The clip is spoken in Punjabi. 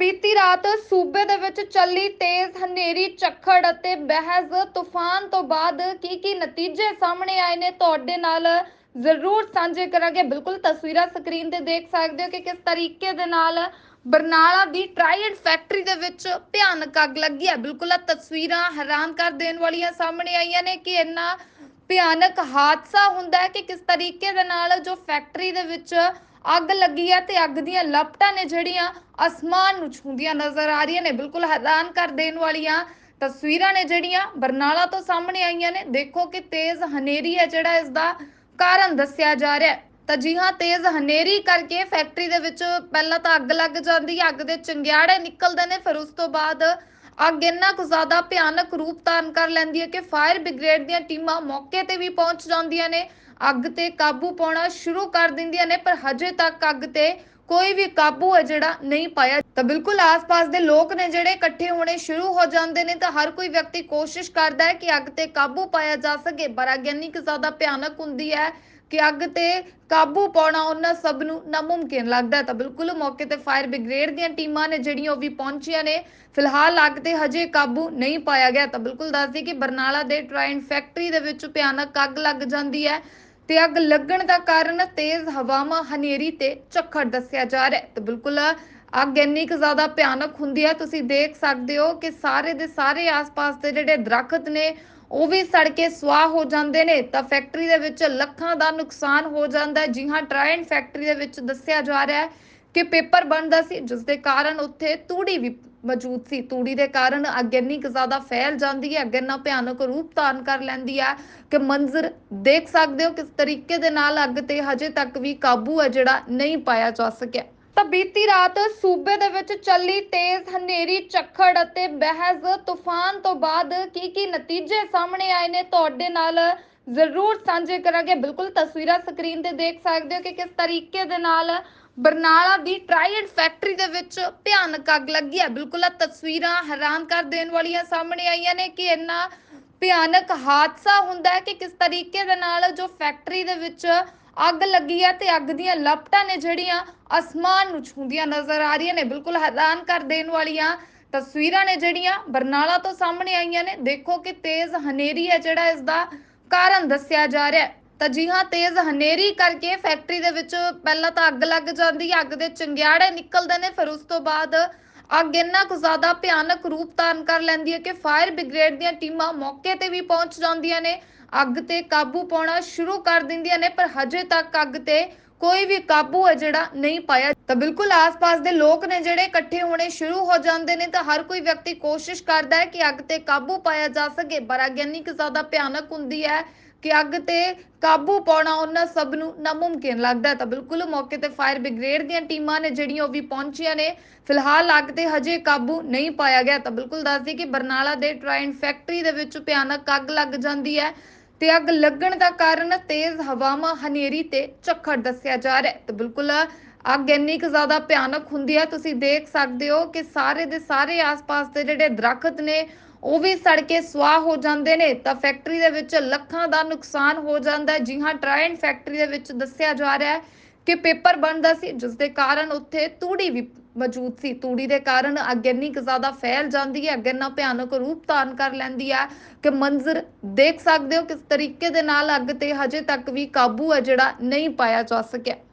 ਬੀਤੀ ਰਾਤ ਸੂਬੇ ਦੇ ਵਿੱਚ ਚੱਲੀ ਤੇਜ਼ ਹਨੇਰੀ, ਝੱਖੜ ਅਤੇ ਬਹਿਜ਼ ਤੂਫਾਨ ਤੋਂ ਬਾਅਦ ਕੀ ਕੀ ਨਤੀਜੇ ਸਾਹਮਣੇ ਆਏ ਨੇ ਤੁਹਾਡੇ ਨਾਲ ਜ਼ਰੂਰ ਸਾਂਝੇ ਕਰਾਂਗੇ। ਬਿਲਕੁਲ ਤਸਵੀਰਾਂ ਸਕਰੀਨ ਤੇ ਦੇਖ ਸਕਦੇ ਹੋ ਕਿ ਕਿਸ ਤਰੀਕੇ ਦੇ ਨਾਲ ਬਰਨਾਲਾ ਦੀ ਟ੍ਰਾਈਡੈਂਟ ਫੈਕਟਰੀ ਦੇ ਵਿੱਚ ਭਿਆਨਕ ਅੱਗ ਲੱਗੀ ਹੈ। ਬਿਲਕੁਲ ਇਹ ਤਸਵੀਰਾਂ ਹੈਰਾਨ ਕਰ ਦੇਣ ਵਾਲੀਆਂ ਸਾਹਮਣੇ ਆਈਆਂ ਨੇ ਕਿ ਇੰਨਾ ਭਿਆਨਕ ਹਾਦਸਾ ਹੁੰਦਾ ਹੈ ਕਿ ਕਿਸ ਤਰੀਕੇ ਦੇ ਨਾਲ ਜੋ ਫੈਕਟਰੀ ਦੇ ਵਿੱਚ ਅੱਗ ਲੱਗੀ ਹੈ ਤੇ ਅੱਗ ਦੀਆਂ ਲਪਟਾਂ ਨੇ ਜਿਹੜੀਆਂ ਅਸਮਾਨ ਨੂੰ ਛੂੰਦੀਆਂ ਨਜ਼ਰ ਆ ਰਹੀਆਂ ਨੇ। ਬਿਲਕੁਲ ਹੈਰਾਨ ਕਰ ਦੇਣ ਵਾਲੀਆਂ ਤਸਵੀਰਾਂ ਨੇ ਜਿਹੜੀਆਂ ਬਰਨਾਲਾ ਤੋਂ ਸਾਹਮਣੇ ਆਈਆਂ ਨੇ। ਦੇਖੋ ਕਿ ਤੇਜ਼ ਹਨੇਰੀ ਹੈ ਜਿਹੜਾ ਇਸ ਦਾ ਕਾਰਨ ਦੱਸਿਆ ਜਾ ਰਿਹਾ ਹੈ। ਤਾਂ ਜੀ ਹਾਂ, ਤੇਜ਼ ਹਨੇਰੀ ਕਰਕੇ ਫੈਕਟਰੀ ਦੇ ਵਿੱਚ ਪਹਿਲਾਂ ਤਾਂ ਅੱਗ ਲੱਗ ਜਾਂਦੀ ਹੈ ਅੱਗ ਦੇ ਚੰਗਿਆੜੇ ਨਿਕਲਦੇ ਨੇ, ਫਿਰ ਉਸ ਤੋਂ ਬਾਅਦ ਅੱਗ ਇੰਨਾ ਕੁ ਜ਼ਿਆਦਾ ਭਿਆਨਕ ਰੂਪ ਧਾਰਨ ਕਰ ਲੈਂਦੀ ਹੈ ਕਿ ਫਾਇਰ ਬ੍ਰਿਗੇਡ ਦੀਆਂ ਟੀਮਾਂ ਮੌਕੇ ਤੇ ਵੀ ਪਹੁੰਚ ਜਾਂਦੀਆਂ ਨੇ। ਅੱਗ ਤੇ ਕਾਬੂ ਪਾਉਣਾ ਸ਼ੁਰੂ ਕਰ ਦਿੰਦੀਆਂ ਨੇ, ਪਰ ਹਜੇ ਤੱਕ ਅੱਗ ਤੇ ਕੋਈ ਵੀ ਕਾਬੂ ਹੈ ਜਿਹੜਾ ਨਹੀਂ ਪਾਇਆ। ਤਾਂ ਬਿਲਕੁਲ ਆਸ-ਪਾਸ ਦੇ ਲੋਕ ਨੇ ਜਿਹੜੇ ਇਕੱਠੇ ਹੋਣੇ ਸ਼ੁਰੂ ਹੋ ਜਾਂਦੇ ਨੇ, ਤਾਂ ਹਰ ਕੋਈ ਵਿਅਕਤੀ ਕੋਸ਼ਿਸ਼ ਕਰਦਾ ਹੈ ਕਿ ਅੱਗ ਤੇ ਕਾਬੂ ਪਾਇਆ ਜਾ ਸਕੇ, ਪਰ ਅੱਗ ਇੰਨੀ ਕੁ ਜ਼ਿਆਦਾ ਭਿਆਨਕ ਹੁੰਦੀ ਹੈ ਕਿ ਅੱਗ ਤੇ ਕਾਬੂ ਪਾਉਣਾ ਉਹਨਾਂ ਸਭ ਨੂੰ ਨਾਮੁਮਕਿਨ ਲੱਗਦਾ ਤਾਂ ਬਿਲਕੁਲ ਮੌਕੇ ਤੇ ਫਾਇਰ ਬ੍ਰਿਗੇਡ ਦੀਆਂ ਟੀਮਾਂ ਨੇ ਜਿਹੜੀਆਂ ਉਹ ਵੀ ਪਹੁੰਚੀਆਂ ਨੇ, ਫਿਲਹਾਲ ਅੱਗ ਤੇ ਹਜੇ ਕਾਬੂ ਨਹੀਂ ਪਾਇਆ ਗਿਆ। ਤਾਂ ਬਿਲਕੁਲ ਦੱਸਦੀ ਕਿ ਬਰਨਾਲਾ ਦੇ ਟ੍ਰਾਈਨ ਫੈਕਟਰੀ ਦੇ ਵਿੱਚ ਭਿਆਨਕ ਅੱਗ ਲੱਗ ਜਾਂਦੀ ਹੈ ਤੇ ਅੱਗ ਲੱਗਣ ਦਾ ਕਾਰਨ ਤੇਜ਼ ਹਵਾਵਾਂ, ਹਨੇਰੀ ਤੇ ਝੱਖੜ ਦੱਸਿਆ ਜਾ ਰਿਹਾ ਹੈ। ਤੇ ਬਿਲਕੁਲ ਅੱਗ ਇੰਨੀ ਕੁ ਜ਼ਿਆਦਾ ਭਿਆਨਕ ਹੁੰਦੀ ਹੈ। ਤੁਸੀਂ ਦੇਖ ਸਕਦੇ ਹੋ ਕਿ ਸਾਰੇ ਦੇ ਸਾਰੇ ਆਸ-ਪਾਸ ਦੇ ਜਿਹੜੇ ਦਰਖਤ ਨੇ ਉਹ ਵੀ ਸੜ ਕੇ ਸਵਾਹ ਹੋ ਜਾਂਦੇ ਨੇ। ਤਾਂ ਫੈਕਟਰੀ ਦੇ ਵਿੱਚ ਲੱਖਾਂ ਦਾ ਨੁਕਸਾਨ ਹੋ ਜਾਂਦਾ ਹੈ। ਜੀ ਹਾਂ ਟ੍ਰਾਇਨ ਫੈਕਟਰੀ ਦੇ ਵਿੱਚ ਦੱਸਿਆ ਜਾ ਰਿਹਾ ਹੈ ਕਿ ਪੇਪਰ ਬਣਦਾ ਸੀ, ਜਿਸ ਦੇ ਕਾਰਨ ਉੱਥੇ ਤੂੜੀ ਵੀ ਮੌਜੂਦ ਸੀ। ਤੂੜੀ ਦੇ ਕਾਰਨ ਅੱਗ ਇੰਨੀ ਕੁ ਜ਼ਿਆਦਾ ਫੈਲ ਜਾਂਦੀ ਹੈ, ਅੱਗ ਇੰਨਾ ਭਿਆਨਕ ਰੂਪ ਧਾਰਨ ਕਰ ਲੈਂਦੀ ਹੈ ਕਿ ਮੰਜ਼ਰ ਦੇਖ ਸਕਦੇ ਹੋ ਕਿਸ ਤਰੀਕੇ ਦੇ ਨਾਲ ਅੱਗ ਤੇ ਹਜੇ ਤੱਕ ਵੀ ਕਾਬੂ ਹੈ ਜਿਹੜਾ ਨਹੀਂ ਪਾਇਆ ਜਾ ਸਕਿਆ। ਤਾਂ ਬੀਤੀ ਰਾਤ ਸੂਬੇ ਦੇ ਵਿੱਚ ਚੱਲੀ ਤੇਜ਼ ਹਨੇਰੀ, ਝੱਖੜ ਅਤੇ ਬਹਿਜ਼ ਤੂਫਾਨ ਤੋਂ ਬਾਅਦ ਕੀ ਕੀ ਨਤੀਜੇ ਸਾਹਮਣੇ ਆਏ ਨੇ ਤੁਹਾਡੇ ਨਾਲ ਜ਼ਰੂਰ ਸਾਂਝੇ ਕਰਾਂਗੇ। ਬਿਲਕੁਲ ਤਸਵੀਰਾਂ ਸਕਰੀਨ ਤੇ ਦੇਖ ਸਕਦੇ ਹੋ ਕਿ ਕਿਸ ਤਰੀਕੇ ਦੇ ਨਾਲ ਬਰਨਾਲਾ ਦੀ ਟ੍ਰਾਈਡ ਫੈਕਟਰੀ ਦੇ ਵਿੱਚ ਭਿਆਨਕ ਅੱਗ ਲੱਗੀ ਹੈ। ਬਿਲਕੁਲ ਇਹ ਤਸਵੀਰਾਂ ਹੈਰਾਨ ਕਰ ਦੇਣ ਵਾਲੀਆਂ ਸਾਹਮਣੇ ਆਈਆਂ ਨੇ ਕਿ ਇੰਨਾ ਭਿਆਨਕ ਹਾਦਸਾ ਹੁੰਦਾ ਹੈ ਕਿ ਕਿਸ ਤਰੀਕੇ ਦੇ ਨਾਲ ਜੋ ਫੈਕਟਰੀ ਦੇ ਵਿੱਚ ਅੱਗ ਲੱਗੀ ਹੈ ਤੇ ਅੱਗ ਦੀਆਂ ਲਪਟਾਂ ਨੇ ਜਿਹੜੀਆਂ ਅਸਮਾਨ ਨੂੰ ਛੂੰਦੀਆਂ ਨਜ਼ਰ ਆ ਰਹੀਆਂ ਨੇ। ਬਿਲਕੁਲ ਹੈਰਾਨ ਕਰ ਦੇਣ ਵਾਲੀਆਂ ਤਸਵੀਰਾਂ ਨੇ ਜਿਹੜੀਆਂ ਬਰਨਾਲਾ ਤੋਂ ਸਾਹਮਣੇ ਆਈਆਂ ਨੇ। ਦੇਖੋ ਕਿ ਤੇਜ਼ ਹਨੇਰੀ ਹੈ ਜਿਹੜਾ ਇਸ ਦਾ ਕਾਰਨ ਦੱਸਿਆ ਜਾ ਰਿਹਾ ਹੈ। ਤਾਂ ਜੀ ਹਾਂ, ਤੇਜ਼ ਹਨੇਰੀ ਕਰਕੇ ਫੈਕਟਰੀ ਦੇ ਵਿੱਚ ਪਹਿਲਾਂ ਤਾਂ ਅੱਗ ਲੱਗ ਜਾਂਦੀ ਹੈ, ਅੱਗ ਦੇ ਚੰਗਿਆੜੇ ਨਿਕਲਦੇ ਨੇ, ਫਿਰ ਉਸ ਤੋਂ ਬਾਅਦ ਅੱਗ ਇੰਨਾ ਕੁ ਜ਼ਿਆਦਾ ਭਿਆਨਕ ਰੂਪ ਧਾਰਨ ਕਰ ਲੈਂਦੀ ਹੈ ਕਿ ਫਾਇਰ ਬ੍ਰਿਗੇਡ ਦੀਆਂ ਟੀਮਾਂ ਮੌਕੇ ਤੇ ਵੀ ਪਹੁੰਚ ਜਾਂਦੀਆਂ ਨੇ। ਅੱਗ ਤੇ ਕਾਬੂ ਪਾਉਣਾ ਸ਼ੁਰੂ ਕਰ ਦਿੰਦੀਆਂ ਨੇ, ਪਰ ਹਜੇ ਤੱਕ ਅੱਗ ਤੇ ਕੋਈ ਵੀ ਕਾਬੂ ਹੈ ਜਿਹੜਾ ਨਹੀਂ ਪਾਇਆ। ਤਾਂ ਬਿਲਕੁਲ ਆਸ-ਪਾਸ ਦੇ ਲੋਕ ਨੇ ਜਿਹੜੇ ਇਕੱਠੇ ਹੋਣੇ ਸ਼ੁਰੂ ਹੋ ਜਾਂਦੇ ਨੇ, ਤਾਂ ਹਰ ਕੋਈ ਵਿਅਕਤੀ ਕੋਸ਼ਿਸ਼ ਕਰਦਾ ਹੈ ਕਿ ਅੱਗ ਤੇ ਕਾਬੂ ਪਾਇਆ ਜਾ ਸਕੇ। ਪਰ ਅੱਗ ਇੰਨੀ ਕੁ ਜ਼ਿਆਦਾ ਭਿਆਨਕ ਹੁੰਦੀ ਹੈ ਕਿ ਅੱਗ ਤੇ ਕਾਬੂ ਪਾਉਣਾ ਉਹਨਾਂ ਸਭ ਨੂੰ ਨਾਮੁਮਕਿਨ ਲੱਗਦਾ ਤਾਂ ਬਿਲਕੁਲ ਮੌਕੇ ਤੇ ਫਾਇਰ ਬ੍ਰਿਗੇਡ ਦੀਆਂ ਟੀਮਾਂ ਨੇ ਜਿਹੜੀਆਂ ਉਹ ਵੀ ਪਹੁੰਚੀਆਂ ਨੇ, ਫਿਲਹਾਲ ਅੱਗ ਤੇ ਹਜੇ ਕਾਬੂ ਨਹੀਂ ਪਾਇਆ ਗਿਆ। ਤਾਂ ਬਿਲਕੁਲ ਦੱਸਦੀ ਕਿ ਬਰਨਾਲਾ ਦੇ ਟ੍ਰਾਈਨ ਫੈਕਟਰੀ ਦੇ ਵਿੱਚ ਭਿਆਨਕ ਅੱਗ ਲੱਗ ਜਾਂਦੀ ਹੈ। ਤੇ ਅੱਗ ਲੱਗਣ ਦਾ ਕਾਰਨ ਤੇਜ਼ ਹਵਾਵਾਂ ਹਨੇਰੀ ਤੇ ਝੱਖੜ ਦੱਸਿਆ ਜਾ ਰਿਹਾ ਹੈ। ਤੇ ਬਿਲਕੁਲ ਅੱਗ ਇੰਨੀ ਕੁ ਜ਼ਿਆਦਾ ਭਿਆਨਕ ਹੁੰਦੀ ਹੈ, ਤੁਸੀਂ ਦੇਖ ਸਕਦੇ ਹੋ ਕਿ ਸਾਰੇ ਦੇ ਸਾਰੇ ਆਸ-ਪਾਸ ਦੇ ਜਿਹੜੇ ਦਰਖਤ ਨੇ, ਉਹ ਵੀ ਸੜ ਕੇ ਸਵਾਹ ਹੋ ਜਾਂਦੇ ਨੇ। ਤਾਂ ਫੈਕਟਰੀ ਦੇ ਵਿੱਚ ਲੱਖਾਂ ਦਾ ਨੁਕਸਾਨ ਹੋ ਜਾਂਦਾ ਹੈ। ਜੀ ਹਾਂ ਟ੍ਰਾਇਨ ਫੈਕਟਰੀ ਦੇ ਵਿੱਚ ਦੱਸਿਆ ਜਾ ਰਿਹਾ ਹੈ ਕਿ ਪੇਪਰ ਬਣਦਾ ਸੀ ਜਿਸ ਦੇ ਕਾਰਨ ਉੱਥੇ ਤੂੜੀ ਵੀ ਮੌਜੂਦ ਸੀ। ਤੂੜੀ ਦੇ ਕਾਰਨ ਅੱਗ ਇੰਨੀ ਕੁ ਜ਼ਿਆਦਾ ਫੈਲ ਜਾਂਦੀ ਹੈ, ਅੱਗ ਇੰਨਾ ਭਿਆਨਕ ਰੂਪ ਧਾਰਨ ਕਰ ਲੈਂਦੀ ਹੈ ਕਿ ਮੰਜ਼ਰ ਦੇਖ ਸਕਦੇ ਹੋ ਕਿਸ ਤਰੀਕੇ ਦੇ ਨਾਲ ਅੱਗ ਤੇ ਹਜੇ ਤੱਕ ਵੀ ਕਾਬੂ ਹੈ ਜਿਹੜਾ ਨਹੀਂ ਪਾਇਆ ਜਾ ਸਕਿਆ।